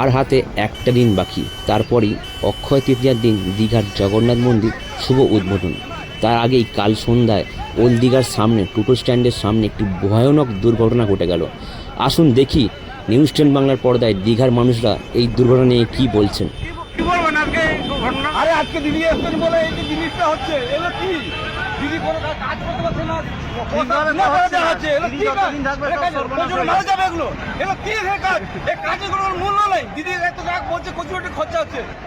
আর হাতে একটা দিন বাকি। তারপরই অক্ষয় তৃতীয়ার দিন দীঘার জগন্নাথ মন্দির শুভ উদ্বোধন। তার আগেই কাল সন্ধ্যায় ওল্ড দীঘার সামনে, টোটো স্ট্যান্ডের সামনে একটি ভয়ানক দুর্ঘটনা ঘটে গেল। আসুন দেখি, নিউজ টেন বাংলার পর্দায় দীঘার মানুষরা এই দুর্ঘটনা নিয়ে কী বলছেন। ঘটনা? আরে আজকে দিদি এসছেন বলে এই যে জিনিসটা হচ্ছে এলো কি? দিদি কোনো কাজ করতে পারছে না খরচা হচ্ছে।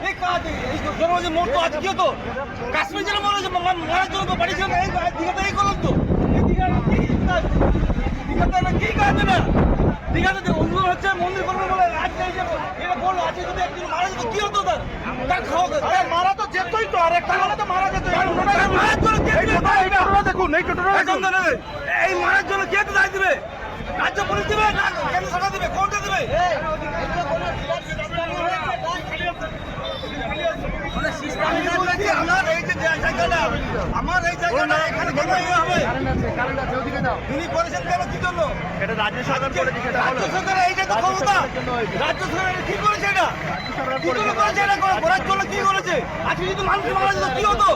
এই কাজ এই যে মোট কি হতো কাশ্মীর জেলা মনে হচ্ছে মারার জন্য তো ছিল এই দিঘাতে এই করলাম তো। এই দিঘাতে না কি কাজ না দিঘাতে উদ্বোধন হচ্ছে মন্দির করবে বলে আজকে এই যে এটা বলল আজকে যদি একজন মারা যেত কি হতো তার তার খাওয়া তার মারা তো যেতই তো আর একটা মারা তো মারা যেত মারার জন্য কে দেখুন। এই মারার জন্য কে তো দায় দিবে? রাজ্য পুলিশ দিবে না? কেন্দ্র সরকার দিবে কোনটা দিবে আমার এই যে জায়গাটা আমার এই জায়গাটা এখানে কেন ইয়ে হবে? তিনি করেছেন কেন কি জন্য? এটা রাজ্য সরকার করেছে সেটা রাজ্য সরকারের এই তো ক্ষমতা রাজ্য সরকার কি করেছে এটা? কি করে করেছে এটা? করার জন্য কি করেছে? আজকে যদি মানুষ মারা যেত কি হতো?